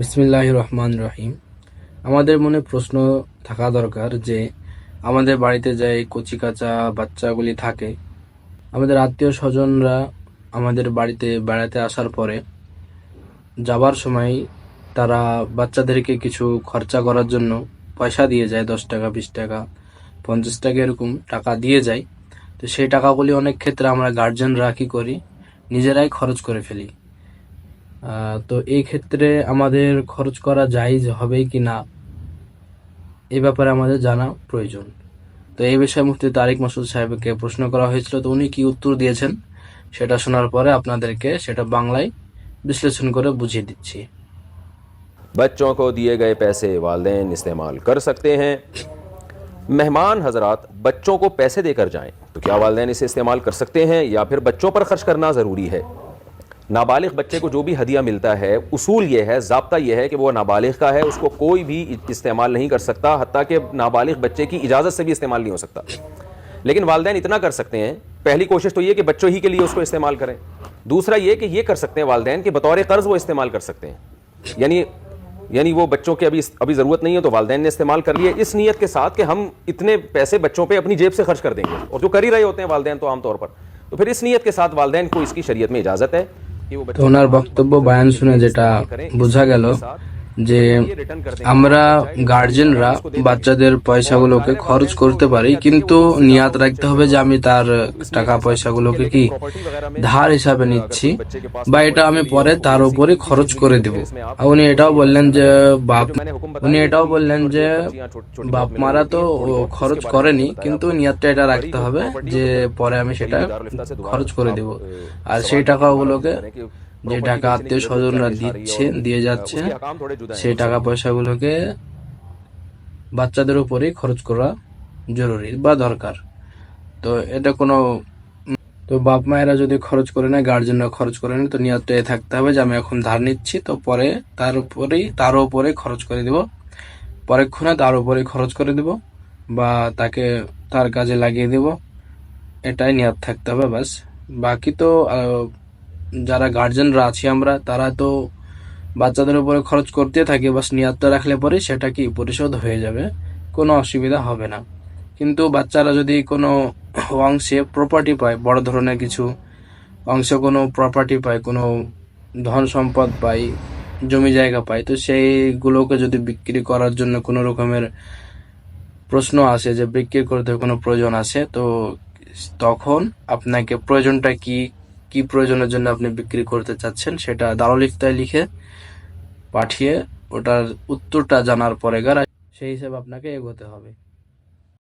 বিসমিল্লাহ রহমান রহিম আমাদের মনে প্রশ্ন থাকা দরকার যে, আমাদের বাড়িতে যে কচি কাঁচা বাচ্চাগুলি থাকে, আমাদের আত্মীয় স্বজনরা আমাদের বাড়িতে বেড়াতে আসার পরে যাবার সময় তারা বাচ্চাদেরকে কিছু খরচা করার জন্য পয়সা দিয়ে যায়, দশ টাকা, বিশ টাকা, পঞ্চাশ টাকা এরকম টাকা দিয়ে যায়। তো সেই টাকাগুলি অনেক ক্ষেত্রে আমরা গার্জেনরা কী করি? নিজেরাই খরচ করে ফেলি। তো এই ক্ষেত্রে আমাদের খরচ করা জায়েজ হবে কি না এই ব্যাপারে আমাদের জানা প্রয়োজন তো এই বিষয়ে মুফতি তারিক মাসুদ সাহেবকে প্রশ্ন করা হয়েছিল তো উনি কি উত্তর দিয়েছেন সেটা শোনার পরে আপনাদেরকে সেটা বাংলায় বিশ্লেষণ করে বুঝিয়ে দিচ্ছি बच्चों को दिए गए पैसे वालदेन इस्तेमाल कर सकते हैं मेहमान हजरात बच्चों को पैसे देकर जाएं तो क्या वालदेन इसे इस्तेमाल कर सकते हैं या फिर बच्चों पर खर्च करना ज़रूरी है नाबालिग बच्चे को जो भी हदिया मिलता है, उसूल ये है, जबता यह है कि वो नाबालिग का है, उसको कोई भी इस्तेमाल नहीं कर सकता हती कि नाबालिग बच्चे की इजाज़त से भी इस्तेमाल नहीं हो सकता। लेकिन वालदेन इतना कर सकते हैं, पहली कोशिश तो ये कि बच्चों ही के लिए उसको इस्तेमाल करें। दूसरा ये कि ये कर सकते हैं वालदेन कि बतौर कर्ज़ वो इस्तेमाल कर सकते हैं। यानी यानी वो बच्चों के अभी अभी ज़रूरत नहीं है तो वालदेन ने इस्तेमाल कर लिए, इस नीयत के साथ कि हम इतने पैसे बच्चों पे अपनी जेब से खर्च कर देंगे। और जो कर ही रहे होते हैं वालदेन तो आमतौर पर। तो फिर इस नीयत के साथ वालदेन को इसकी शरीयत में इजाज़त है। তো ওনার বক্তব্য বায়ান শুনে যেটা বোঝা গেল যে আমরা গার্জেনরা বাচ্চাদের পয়সাগুলোকে খরচ করতে পারি, কিন্তু নিয়াত রাখতে হবে যে আমি তার টাকা পয়সাগুলোকে কি ধার হিসাবে নিচ্ছি বা এটা আমি পরে তার উপরে খরচ করে দেব। উনি এটাও বললেন যে বাপ, উনি এটাও বললেন যে বাপ মারা তো খরচ করেনি, কিন্তু নিয়াতটা এটা রাখতে হবে যে পরে আমি সেটা খরচ করে দেব। আর সেই টাকাগুলোকে যে টাকা আত্মীয় স্বজনরা দিচ্ছে দিয়ে যাচ্ছে সেই টাকা পয়সাগুলোকে বাচ্চাদের উপরেই খরচ করা জরুরি বা দরকার। তো এটা কোনো তো বাপ মায়েরা যদি খরচ করে নেয় গার্জেনরা খরচ করে নেয় তো নিয়তটা এ থাকতে হবে যে আমি এখন ধার নিচ্ছি তো পরে তার উপরেই তার উপরে খরচ করে দিব। পরক্ষণে তার উপরে খরচ করে দিব বা তাকে তার কাজে লাগিয়ে দিব। এটাই নিয়ত থাকতে হবে বাস বাকি তো যারা গার্জেনরা আছি আমরা, তারা তো বাচ্চাদের উপরে খরচ করতে থাকি বাস নিয়াতটা রাখলে পরে সেটা কি পরিশোধ হয়ে যাবে? কোনো অসুবিধা হবে না। কিন্তু বাচ্চারা যদি কোনো অংশে প্রপার্টি পায়, বড় ধরনের কিছু অংশে কোনো প্রপার্টি পায়, কোনো ধন সম্পদ পায়, জমি জায়গা পায়, তো সেইগুলোকে যদি বিক্রি করার জন্য কোনো রকমের প্রশ্ন আসে যে বিক্রি করতে কোনো প্রয়োজন আছে, তো তখন আপনাকে প্রয়োজনটা কি কি প্রয়োজনের জন্য আপনি বিক্রি করতে চাচ্ছেন সেটা দারলিফতায় লিখে পাঠিয়ে ওটার উত্তরটা জানার পরে গারা সেই হিসেবে আপনাকে এগোতে হবে।